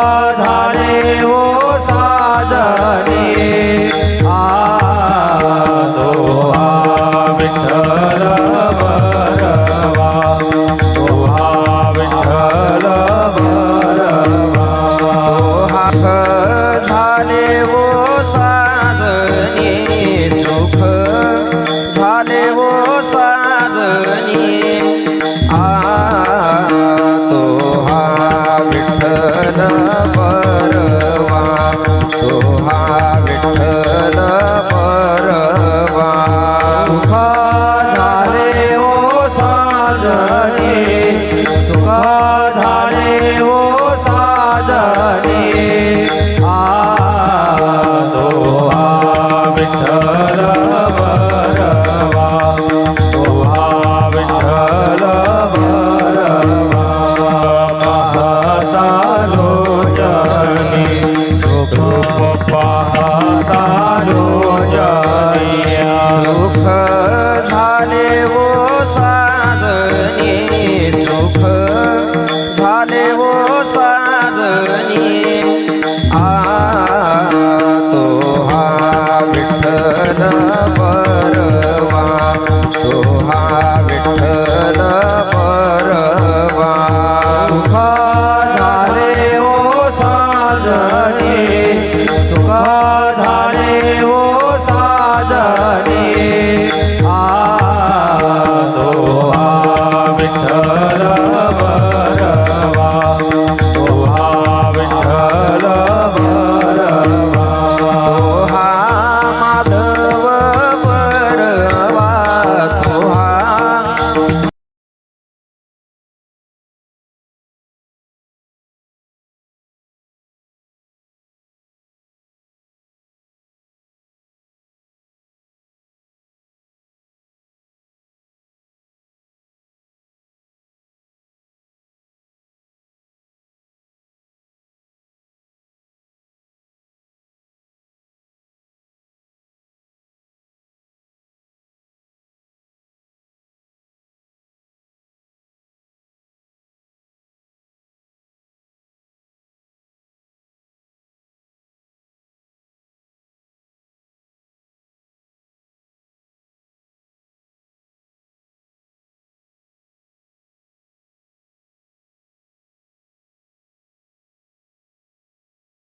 राधा સુહા વિઠ્ઠલ પરવા. સુખા ધારે ઓ સાજને સુખા ધારે ઓ સાજને આ તો આ વિઠ્ઠલ પરવા. હા વિઠ્ઠલ પર.